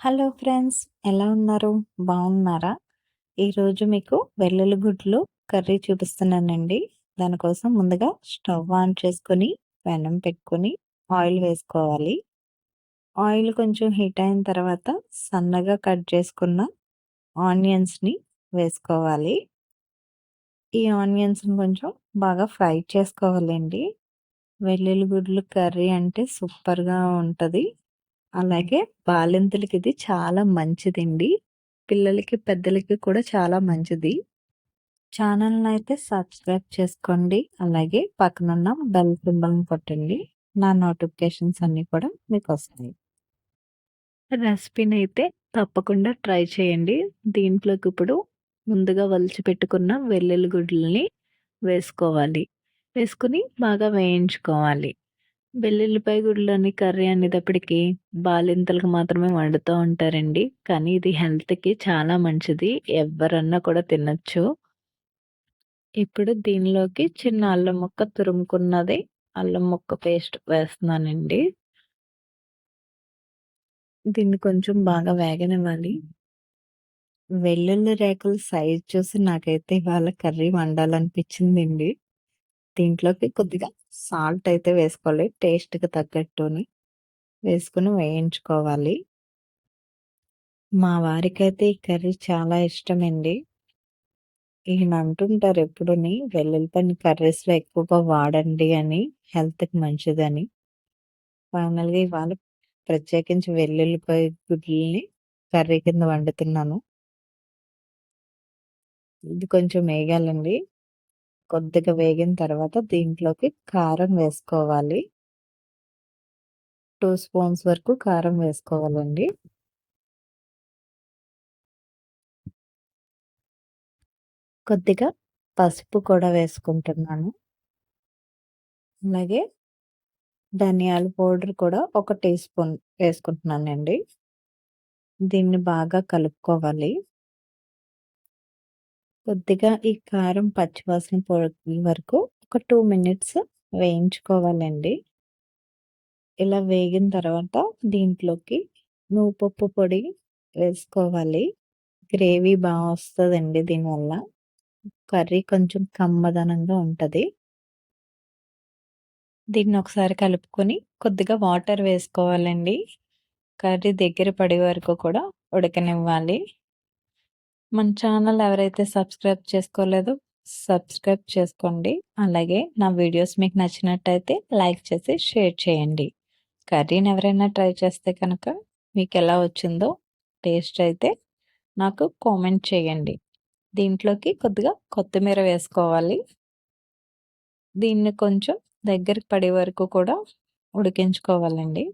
Hello friends ఎలా ఉన్నారు? బాగున్నారా? ఈరోజు మీకు వెల్లుల్లి గుడ్లు కర్రీ చూపిస్తున్నానండి. దానికోసం ముందుగా స్టవ్ ఆన్ చేసుకొని పెనం పెట్టుకొని ఆయిల్ వేసుకోవాలి. ఆయిల్ కొంచెం హీట్ అయిన తర్వాత సన్నగా కట్ చేసుకున్న ఆనియన్స్ని వేసుకోవాలి. ఈ ఆనియన్స్ని కొంచెం బాగా ఫ్రై చేసుకోవాలండి. వెల్లుల్లి గుడ్లు కర్రీ అంటే సూపర్గా ఉంటుంది. అలాగే బాలింతలకి ఇది చాలా మంచిదండి. పిల్లలకి పెద్దలకి కూడా చాలా మంచిది. ఛానల్ని అయితే సబ్స్క్రైబ్ చేసుకోండి. అలాగే పక్కనున్న బెల్ సింబల్ని కొట్టండి. నా నోటిఫికేషన్స్ అన్నీ కూడా మీకు వస్తాయి రెసిపీని అయితే తప్పకుండా ట్రై చేయండి. దీంట్లోకి ఇప్పుడు ముందుగా వలిచి పెట్టుకున్న వెల్లుల్లి గుడ్లని వేసుకోవాలి. వేసుకుని బాగా వేయించుకోవాలి. వెల్లుల్లిపాయ గుడ్లని కర్రీ అనేటప్పటికి బాలింతలకు మాత్రమే వండుతూ ఉంటారండి. కానీ ఇది హెల్త్కి చాలా మంచిది. ఎవరన్నా కూడా తినచ్చు. ఇప్పుడు దీనిలోకి చిన్న అల్లం ముక్క తురుముకున్నది. అల్లం ముక్క పేస్ట్ వేస్తున్నానండి. దీన్ని కొంచెం బాగా వేగనివ్వాలి. వెల్లుల్లి రేకుల సైజ్ చూసి నాకైతే ఇవాళ కర్రీ వండాలనిపించిందండి. దీంట్లోకి కొద్దిగా సాల్ట్ అయితే వేసుకోవాలి టేస్ట్‌కి తగ్గట్టుని. వేసుకొని వేయించుకోవాలి. మా వారికైతే ఈ కర్రీ చాలా ఇష్టమండి. ఈయన అంటుంటారు ఎప్పుడుని వెల్లుల్లిపాయని కర్రీస్‌లో ఎక్కువగా వాడండి అని హెల్త్‌కి మంచిదని. ఫైనల్‌గా ఇవాళ ప్రత్యేకించి వెల్లుల్లిపాయ గుడ్లని కర్రీ కింద వండుతున్నాను. ఇది కొంచెం వేగాలండి. కొద్దిగా వేగిన తర్వాత దీంట్లోకి కారం వేసుకోవాలి. టూ స్పూన్స్ వరకు కారం వేసుకోవాలండి. కొద్దిగా పసుపు కూడా వేసుకుంటున్నాను. అలాగే ధనియాల పౌడర్ కూడా ఒక టీ స్పూన్ వేసుకుంటున్నానండి. దీన్ని బాగా కలుపుకోవాలి. కొద్దిగా ఈ కారం పచ్చివాసన పోయే వరకు ఒక టూ మినిట్స్ వేయించుకోవాలండి. ఇలా వేగిన తర్వాత దీంట్లోకి నువ్వుపప్పు పొడి వేసుకోవాలి. గ్రేవీ బాగా వస్తుందండి దీనివల్ల. కర్రీ కొంచెం కమ్మదనంగా ఉంటుంది. దీన్ని ఒకసారి కలుపుకొని కొద్దిగా వాటర్ వేసుకోవాలండి. కర్రీ దగ్గర పడే వరకు కూడా ఉడకనివ్వాలి. మన ఛానల్ ఎవరైతే సబ్స్క్రైబ్ చేసుకోలేదో సబ్స్క్రైబ్ చేసుకోండి. అలాగే నా వీడియోస్ మీకు నచ్చినట్టయితే లైక్ చేసి షేర్ చేయండి. కర్రీని ఎవరైనా ట్రై చేస్తే కనుక మీకు ఎలా వచ్చిందో టేస్ట్ అయితే నాకు కామెంట్ చేయండి. దీంట్లోకి కొద్దిగా కొత్తిమీర వేసుకోవాలి. దీన్ని కొంచెం దగ్గరికి పడే వరకు కూడా ఉడికించుకోవాలండి.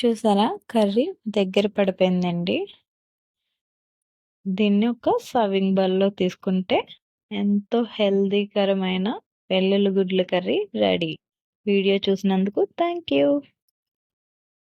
చూసారా కర్రీ దగ్గర పడిపోయిందండి దీన్ని ఒక సర్వింగ్ బౌల్‌లో తీసుకుంటే ఎంతో హెల్తీకరమైన వెల్లుల్లి గుడ్ల కర్రీ రెడీ. వీడియో చూసినందుకు థ్యాంక్ యూ.